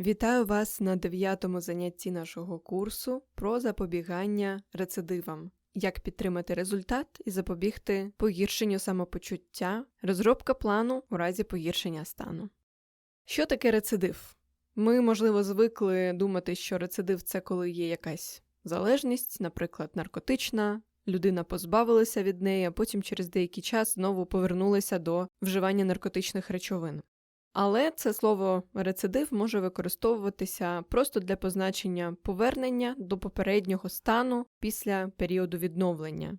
Вітаю вас на дев'ятому занятті нашого курсу про запобігання рецидивам. Як підтримати результат і запобігти погіршенню самопочуття, розробка плану у разі погіршення стану. Що таке рецидив? Ми, можливо, звикли думати, що рецидив це коли є якась залежність, наприклад, наркотична, людина позбавилася від неї, а потім через деякий час знову повернулася до вживання наркотичних речовин. Але це слово рецидив може використовуватися просто для позначення повернення до попереднього стану після періоду відновлення.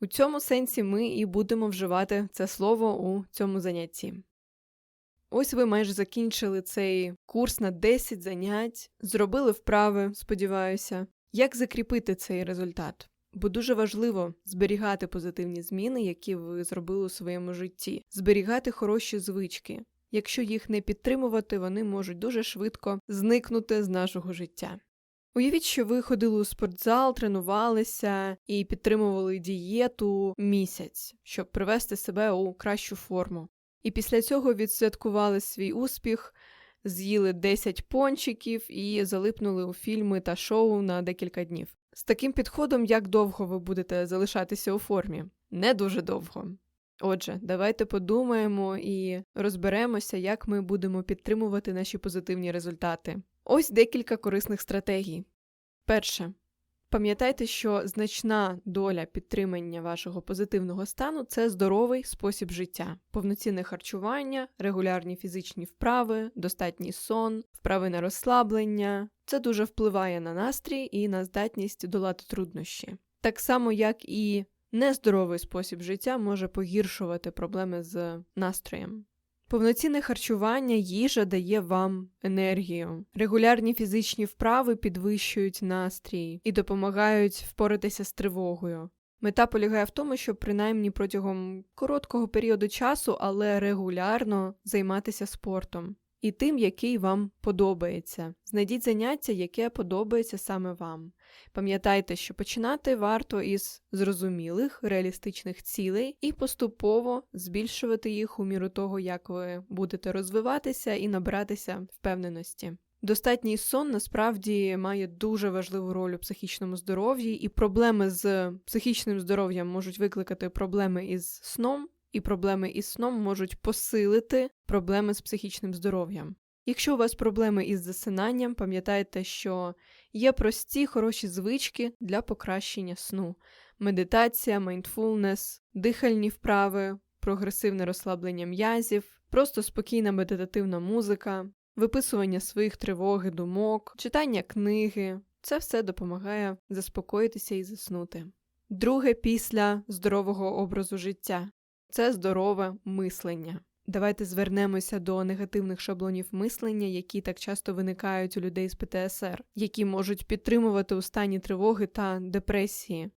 У цьому сенсі ми і будемо вживати це слово у цьому занятті. Ось ви майже закінчили цей курс на 10 занять, зробили вправи, сподіваюся, як закріпити цей результат. Бо дуже важливо зберігати позитивні зміни, які ви зробили у своєму житті, зберігати хороші звички. Якщо їх не підтримувати, вони можуть дуже швидко зникнути з нашого життя. Уявіть, що ви ходили у спортзал, тренувалися і підтримували дієту місяць, щоб привести себе у кращу форму. І після цього відсвяткували свій успіх, з'їли 10 пончиків і залипнули у фільми та шоу на декілька днів. З таким підходом, як довго ви будете залишатися у формі? Не дуже довго. Отже, давайте подумаємо і розберемося, як ми будемо підтримувати наші позитивні результати. Ось декілька корисних стратегій. Перше. Пам'ятайте, що значна доля підтримання вашого позитивного стану це здоровий спосіб життя, повноцінне харчування, регулярні фізичні вправи, достатній сон, вправи на розслаблення. Це дуже впливає на настрій і на здатність долати труднощі. Так само, як і нездоровий спосіб життя може погіршувати проблеми з настроєм. Повноцінне харчування їжа дає вам енергію. Регулярні фізичні вправи підвищують настрій і допомагають впоратися з тривогою. Мета полягає в тому, щоб принаймні протягом короткого періоду часу, але регулярно займатися спортом і тим, який вам подобається. Знайдіть заняття, яке подобається саме вам. Пам'ятайте, що починати варто із зрозумілих, реалістичних цілей і поступово збільшувати їх у міру того, як ви будете розвиватися і набиратися впевненості. Достатній сон насправді має дуже важливу роль у психічному здоров'ї, і проблеми з психічним здоров'ям можуть викликати проблеми із сном, і проблеми із сном можуть посилити проблеми з психічним здоров'ям. Якщо у вас проблеми із засинанням, пам'ятайте, що є прості хороші звички для покращення сну: медитація, майндфулнес, дихальні вправи, прогресивне розслаблення м'язів, просто спокійна медитативна музика, виписування своїх тривог і думок, читання книги це все допомагає заспокоїтися і заснути. Друге після здорового образу життя це здорове мислення. Давайте звернемося до негативних шаблонів мислення, які так часто виникають у людей з ПТСР, які можуть підтримувати у стані тривоги та депресії.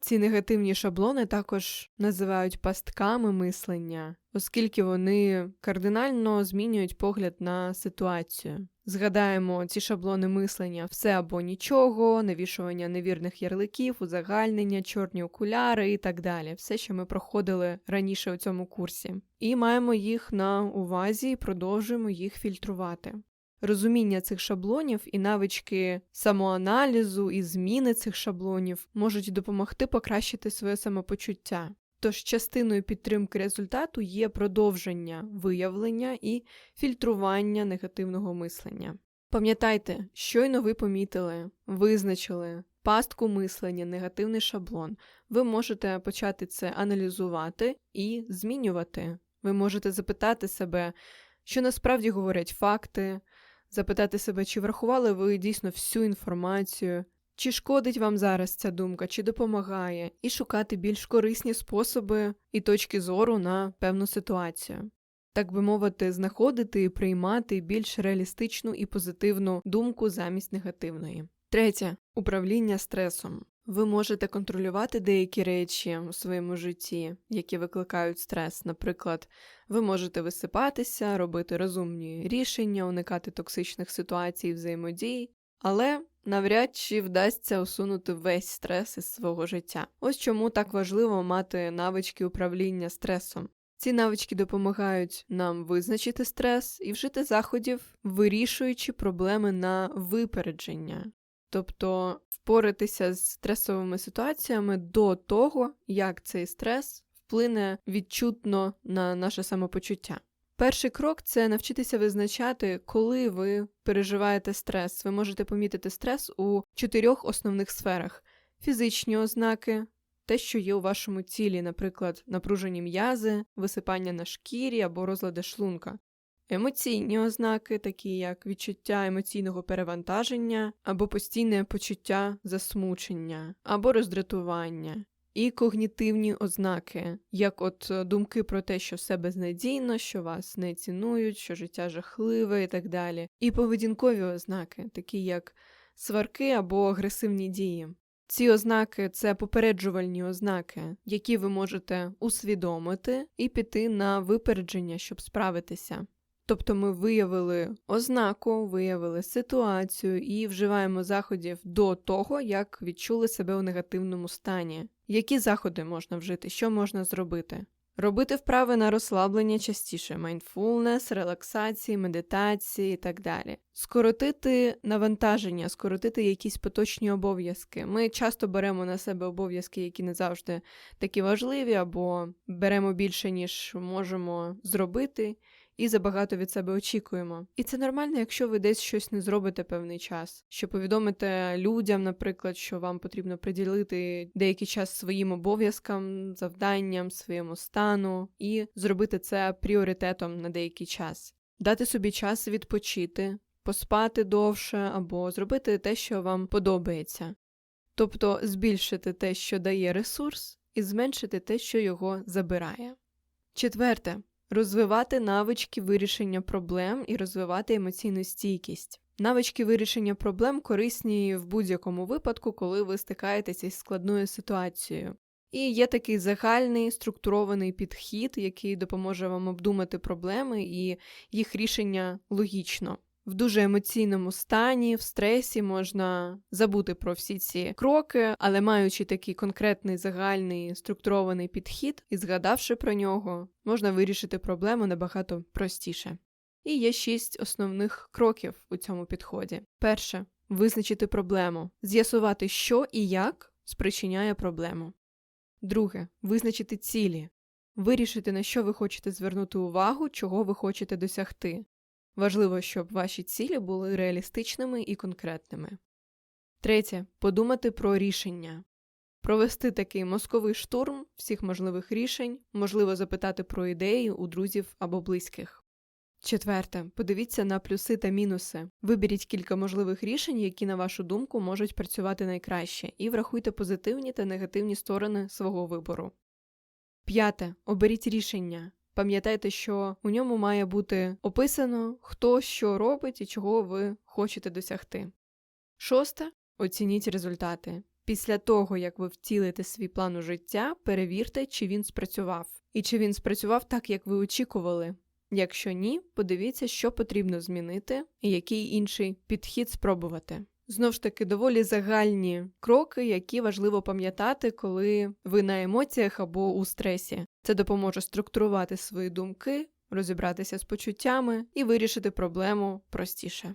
Ці негативні шаблони також називають пастками мислення, оскільки вони кардинально змінюють погляд на ситуацію. Згадаємо ці шаблони мислення все або нічого, навішування невірних ярликів, узагальнення, чорні окуляри і так далі. Все, що ми проходили раніше у цьому курсі. І маємо їх на увазі і продовжуємо їх фільтрувати. Розуміння цих шаблонів і навички самоаналізу і зміни цих шаблонів можуть допомогти покращити своє самопочуття. Тож частиною підтримки результату є продовження виявлення і фільтрування негативного мислення. Пам'ятайте, щойно ви помітили, визначили пастку мислення, негативний шаблон, ви можете почати це аналізувати і змінювати. Ви можете запитати себе, що насправді говорять факти, запитати себе, чи врахували ви дійсно всю інформацію, чи шкодить вам зараз ця думка, чи допомагає, і шукати більш корисні способи і точки зору на певну ситуацію. Так би мовити, знаходити і приймати більш реалістичну і позитивну думку замість негативної. Третє управління стресом. Ви можете контролювати деякі речі у своєму житті, які викликають стрес. Наприклад, ви можете висипатися, робити розумні рішення, уникати токсичних ситуацій взаємодій, але навряд чи вдасться усунути весь стрес із свого життя. Ось чому так важливо мати навички управління стресом. Ці навички допомагають нам визначити стрес і вжити заходів, вирішуючи проблеми на випередження, тобто впоратися з стресовими ситуаціями до того, як цей стрес вплине відчутно на наше самопочуття. Перший крок це навчитися визначати, коли ви переживаєте стрес. Ви можете помітити стрес у чотирьох основних сферах: фізичні ознаки, те, що є у вашому тілі, наприклад, напружені м'язи, висипання на шкірі або розлади шлунка. Емоційні ознаки, такі як відчуття емоційного перевантаження, або постійне почуття засмучення, або роздратування, і когнітивні ознаки, як от е, думки про те, що все безнадійно, що вас не цінують, що життя жахливе і так далі, і поведінкові ознаки, такі як сварки або агресивні дії. Ці ознаки це попереджувальні ознаки, які ви можете усвідомити і піти на випередження, щоб справитися. Тобто ми виявили ознаку, виявили ситуацію і вживаємо заходів до того, як відчули себе у негативному стані. Які заходи можна вжити, що можна зробити? Робити вправи на розслаблення частіше, майндфулнес, релаксації, медитації і так далі. Скоротити навантаження, скоротити якісь поточні обов'язки. Ми часто беремо на себе обов'язки, які не завжди такі важливі, або беремо більше, ніж можемо зробити і забагато від себе очікуємо. І це нормально, якщо ви десь щось не зробите певний час, що повідомите людям, наприклад, що вам потрібно приділити деякий час своїм обов'язкам, завданням, своєму стану, і зробити це пріоритетом на деякий час, дати собі час відпочити, поспати довше або зробити те, що вам подобається. Тобто збільшити те, що дає ресурс, і зменшити те, що його забирає. Четверте розвивати навички вирішення проблем і розвивати емоційну стійкість. Навички вирішення проблем корисні в будь-якому випадку, коли ви стикаєтеся із складною ситуацією. І є такий загальний структурований підхід, який допоможе вам обдумати проблеми і їх рішення логічно в дуже емоційному стані, в стресі можна забути про всі ці кроки, але маючи такий конкретний загальний структурований підхід і згадавши про нього, можна вирішити проблему набагато простіше. І є шість основних кроків у цьому підході. Перше визначити проблему, з'ясувати, що і як спричиняє проблему. Друге визначити цілі, вирішити, на що ви хочете звернути увагу, чого ви хочете досягти. Важливо, щоб ваші цілі були реалістичними і конкретними. Третє. Подумати про рішення. Провести такий мозковий штурм всіх можливих рішень, можливо запитати про ідеї у друзів або близьких. Четверте. Подивіться на плюси та мінуси. Виберіть кілька можливих рішень, які, на вашу думку, можуть працювати найкраще, і врахуйте позитивні та негативні сторони свого вибору. П'яте. Оберіть рішення. Пам'ятайте, що у ньому має бути описано, хто що робить і чого ви хочете досягти. Шосте оцініть результати. Після того, як ви втілите свій план у життя, перевірте, чи він спрацював, і чи він спрацював так, як ви очікували. Якщо ні, подивіться, що потрібно змінити і який інший підхід спробувати. Знову ж таки, доволі загальні кроки, які важливо пам'ятати, коли ви на емоціях або у стресі. Це допоможе структурувати свої думки, розібратися з почуттями і вирішити проблему простіше.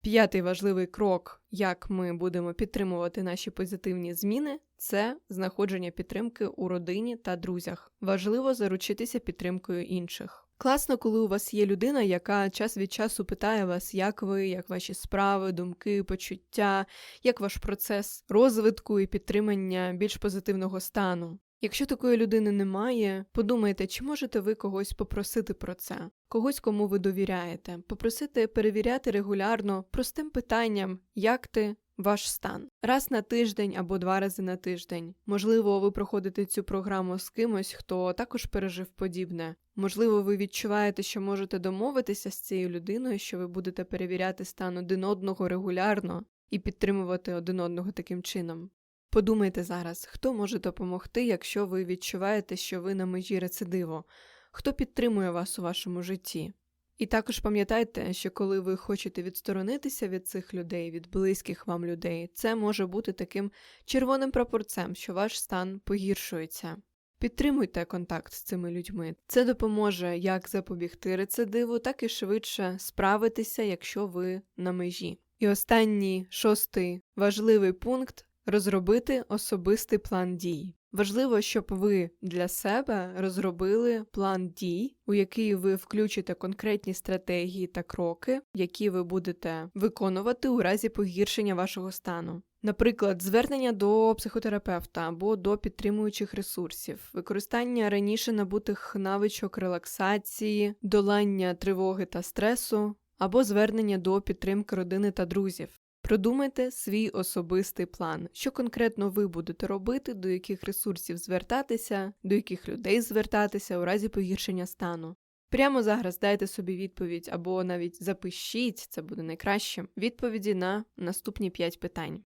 П'ятий важливий крок, як ми будемо підтримувати наші позитивні зміни, це знаходження підтримки у родині та друзях. Важливо заручитися підтримкою інших. Класно, коли у вас є людина, яка час від часу питає вас, як ви, як ваші справи, думки, почуття, як ваш процес розвитку і підтримання більш позитивного стану. Якщо такої людини немає, подумайте, чи можете ви когось попросити про це, когось, кому ви довіряєте, попросити перевіряти регулярно простим питанням, як ти, ваш стан раз на тиждень або два рази на тиждень. Можливо, ви проходите цю програму з кимось, хто також пережив подібне. Можливо, ви відчуваєте, що можете домовитися з цією людиною, що ви будете перевіряти стан один одного регулярно і підтримувати один одного таким чином. Подумайте зараз, хто може допомогти, якщо ви відчуваєте, що ви на межі рецидиву, хто підтримує вас у вашому житті. І також пам'ятайте, що коли ви хочете відсторонитися від цих людей, від близьких вам людей, це може бути таким червоним прапорцем, що ваш стан погіршується. Підтримуйте контакт з цими людьми. Це допоможе як запобігти рецидиву, так і швидше справитися, якщо ви на межі. І останній шостий важливий пункт розробити особистий план дій. Важливо, щоб ви для себе розробили план дій, у який ви включите конкретні стратегії та кроки, які ви будете виконувати у разі погіршення вашого стану. Наприклад, звернення до психотерапевта або до підтримуючих ресурсів, використання раніше набутих навичок релаксації, долання тривоги та стресу, або звернення до підтримки родини та друзів. Продумайте свій особистий план, що конкретно ви будете робити, до яких ресурсів звертатися, до яких людей звертатися у разі погіршення стану. Прямо зараз дайте собі відповідь або навіть запишіть, це буде найкраще, відповіді на наступні 5 питань.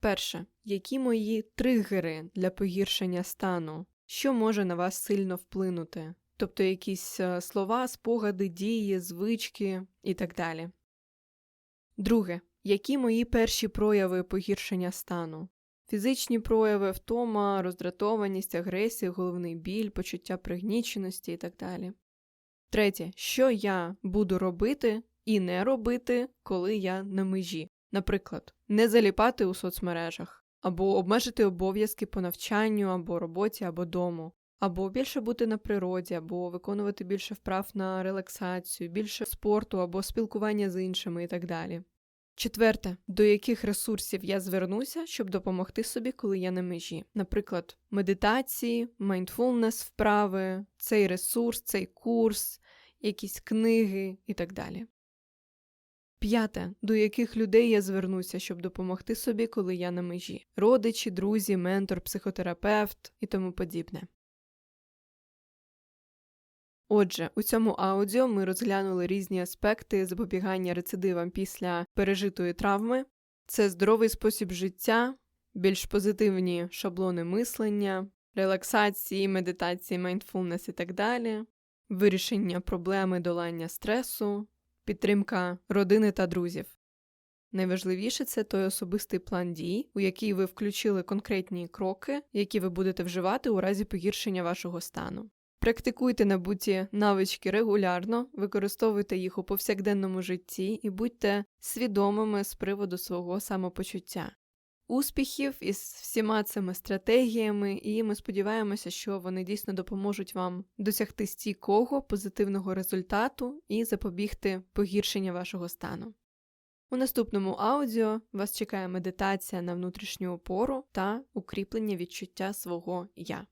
Перше. Які мої тригери для погіршення стану? Що може на вас сильно вплинути? Тобто якісь е, слова, спогади, дії, звички і так далі. Друге. Які мої перші прояви погіршення стану? Фізичні прояви, втома, роздратованість, агресія, головний біль, почуття пригніченості і так далі. Третє. Що я буду робити і не робити, коли я на межі? Наприклад, не заліпати у соцмережах, або обмежити обов'язки по навчанню, або роботі, або дому, або більше бути на природі, або виконувати більше вправ на релаксацію, більше спорту або спілкування з іншими і так далі. Четверте, до яких ресурсів я звернуся, щоб допомогти собі, коли я на межі. Наприклад, медитації, майндфулнес вправи, цей ресурс, цей курс, якісь книги і так далі. П'яте, до яких людей я звернуся, щоб допомогти собі, коли я на межі. Родичі, друзі, ментор, психотерапевт і тому подібне. Отже, у цьому аудіо ми розглянули різні аспекти запобігання рецидивам після пережитої травми, це здоровий спосіб життя, більш позитивні шаблони мислення, релаксації, медитації, майндфулнес і так далі, вирішення проблеми долання стресу, підтримка родини та друзів. Найважливіше це той особистий план дій, у який ви включили конкретні кроки, які ви будете вживати у разі погіршення вашого стану. Практикуйте набуті навички регулярно, використовуйте їх у повсякденному житті і будьте свідомими з приводу свого самопочуття. Успіхів із всіма цими стратегіями, і ми сподіваємося, що вони дійсно допоможуть вам досягти стійкого позитивного результату і запобігти погіршення вашого стану. У наступному аудіо вас чекає медитація на внутрішню опору та укріплення відчуття свого я.